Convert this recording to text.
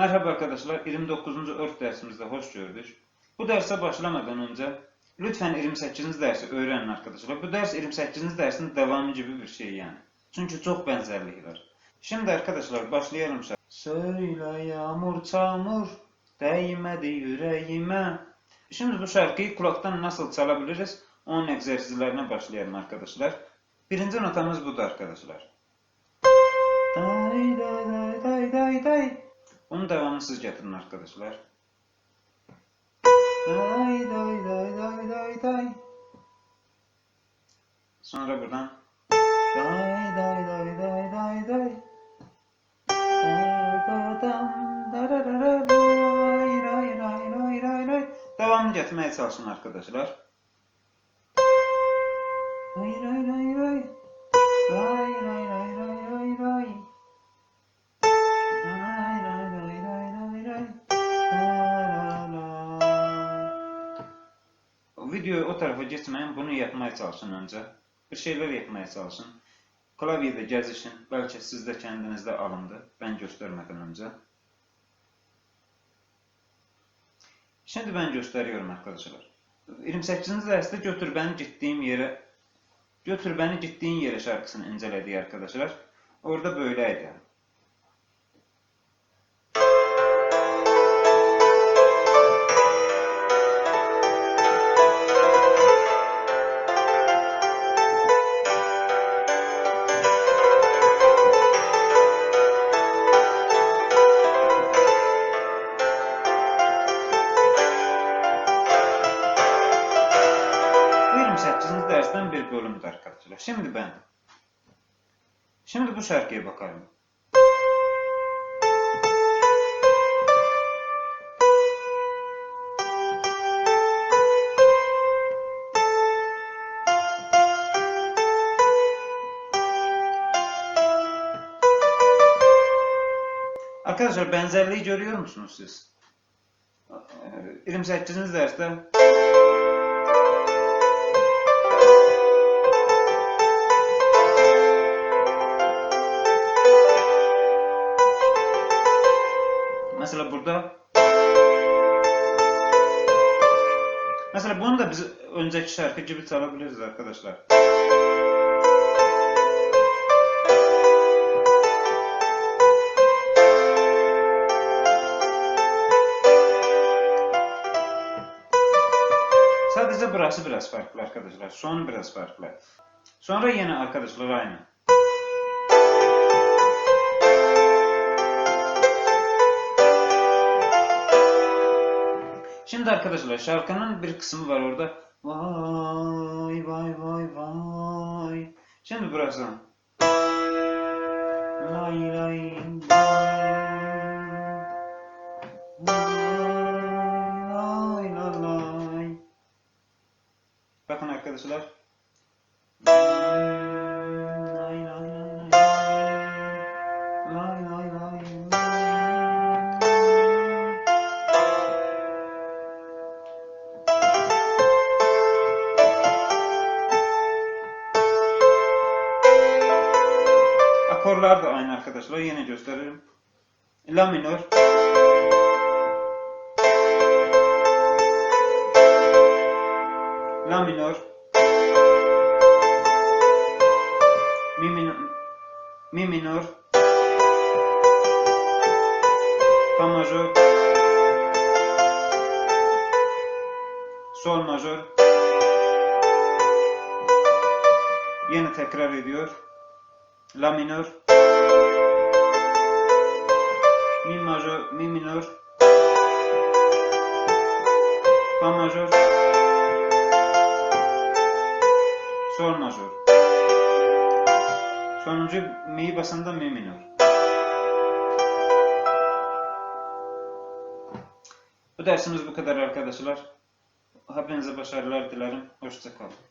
Merhaba arkadaşlar, 29. örf dersimizde hoş gördük. Bu derse başlamadan önce lütfen 28. dersi öğrenin arkadaşlar. Bu ders 28. dersin devamı gibi bir şey yani. Çünkü çok benzerliği var. Şimdi arkadaşlar başlayalım. Söyle yağmur çamur değmedi yüreğime. Şimdi bu şarkıyı kulaktan nasıl çalabiliriz? Onun egzersizlerine başlayalım arkadaşlar. Birinci notamız budur arkadaşlar. Day day day day day day. Onun devamını siz getirin arkadaşlar. Day day day day day day. Sonra buradan day day day day day day. Devamını getirmeye çalışın arkadaşlar. Ray ray ray ray. Ray videoya o tarafa getməyin, bunu yapmaya çalışın öncə. Bir şeylər yapmaya çalışın. Klavyədə gəzişin, bəlkə siz də kəndinizdə alındı, mən göstərmədən öncə. Şimdi mən göstəriyorum arkadaşlar. 28-ci dərsdə götür bəni getdiyim yerə Götür bəni getdiyin yerə şarkısını incələdik arkadaşlar. Orada böyləydi. Dersten bir bölümdür arkadaşlar. Şimdi ben. Şimdi bu şarkıya bakalım. Arkadaşlar benzerliği görüyor musunuz siz? Ee, 28. derste Mesela burada Mesela bunu da biz önceki şarkı gibi çalabiliriz arkadaşlar. Sadece burası biraz farklı arkadaşlar. Son biraz farklı. Sonra yine arkadaşlar aynı. Şimdi arkadaşlar şarkının bir kısmı var orada. Vay vay vay vay. Şimdi burası. Lay lay lay. Lay lay. Bakın arkadaşlar. Lay lay lay lay. Lay lay Akorlar da aynı arkadaşlar. Yine gösteririm. La minör. La minör. Mi minör. Mi minör. Fa majör. Sol majör. Yine tekrar ediyor. La minör. Mi majör, mi minör. Fa majör. Sol majör. Sonuncu mi'yi basanda mi minör. Bu dersimiz bu kadar arkadaşlar. Hepinize başarılar dilerim. Hoşçakalın.